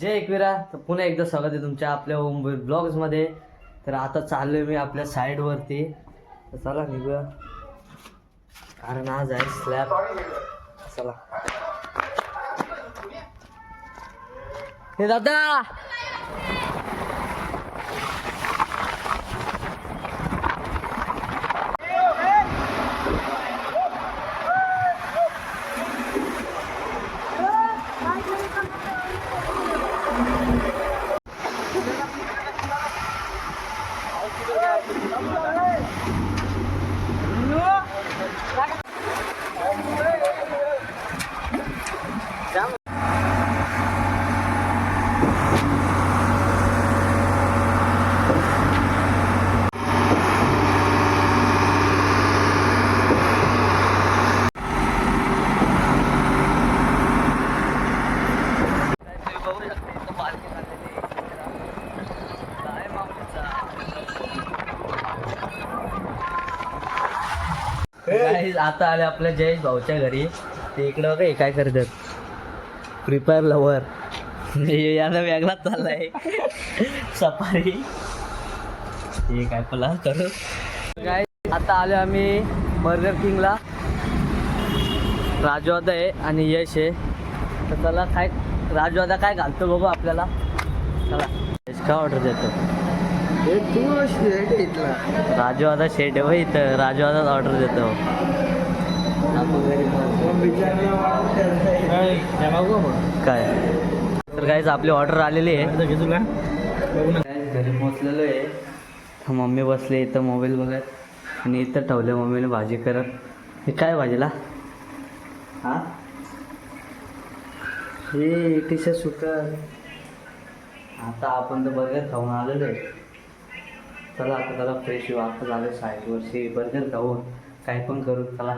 जय एकविरा. तर पुन्हा एकदा स्वागत आहे तुमच्या आपल्या ब्लॉग्समध्ये तर आता चाललोय मी आपल्या साईडवरती तर चला निघूया. कारण आज आहे स्लॅब चला. हे दादा! Guys, आता आले आपल्या जयेश भाऊच्या घरी. ते इकडं बघा हे काय करतात. प्रिपेअर लवर याला वेगळाच चाललाय. सफारी हे काय पला करू? काय आता आलो आम्ही बर्गर किंगला राजवादा आहे आणि यश आहे. तर त्याला काय राजवादा काय घालतो बघू आपल्याला. चला. यश काय ऑर्डर देतो? राजू आता शेट आहे इथं. राजू आता ऑर्डर देतो. काय? तर काहीच आपली ऑर्डर आलेली आहे. Guys, घरी पोचलेलो आहे. मम्मी बसले इथं मोबाईल बघत. आणि इथं ठेवले मम्मीने भाजी करत. हे काय भाजीला? हां? हे टी शर्ट सुकर आता आपण तर बघत खाऊन आलेलो आहे. चला आता त्याला फ्रेश येऊ आता झालं साईडवरशी बर्गर खाऊन काय पण करू चला.